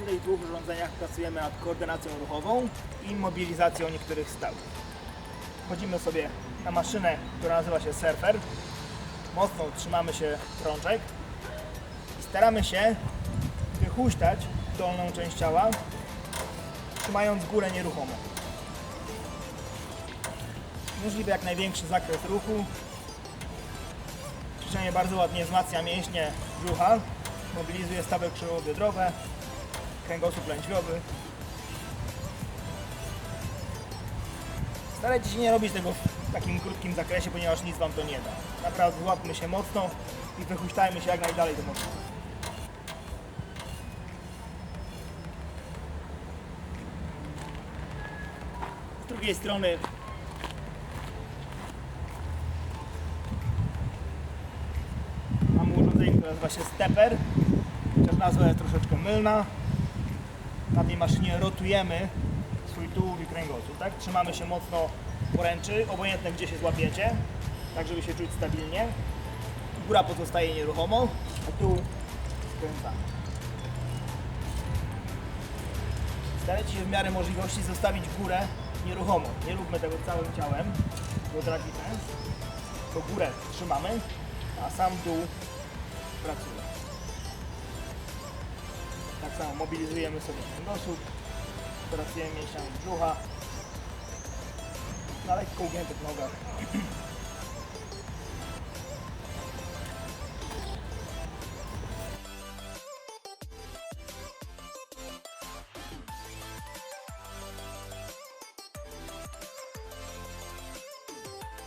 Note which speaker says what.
Speaker 1: tych dwóch urządzeniach pracujemy nad koordynacją ruchową i mobilizacją niektórych stawów. Wchodzimy sobie na maszynę, która nazywa się Surfer. Mocno trzymamy się rączek i staramy się wychuśtać dolną część ciała, trzymając górę nieruchomo. Możliwy jak największy zakres ruchu. Ćwiczenie bardzo ładnie wzmacnia mięśnie brzucha, mobilizuje stawy krzyżowo-biodrowe, kręgosłup lędźwiowy. Starajcie się nie robić tego w takim krótkim zakresie, ponieważ nic Wam to nie da. Naprawdę łapmy się mocno i wychuśtajmy się jak najdalej do możliwe. Z drugiej strony mamy urządzenie, które nazywa się stepper, chociaż nazwa jest troszeczkę mylna. Na tej maszynie rotujemy swój tułów i kręgosłup, tak? Trzymamy się mocno poręczy, obojętne gdzie się złapiecie, tak żeby się czuć stabilnie. Góra pozostaje nieruchomo, a tu skręcamy. Starajcie się w miarę możliwości zostawić górę nieruchomo. Nie róbmy tego całym ciałem, bo traci sens. To górę trzymamy, a sam dół pracuje. Samo mobilizujemy sobie kręgosłup, pracujemy mięśniami brzucha, na lekko ugiętych nogach.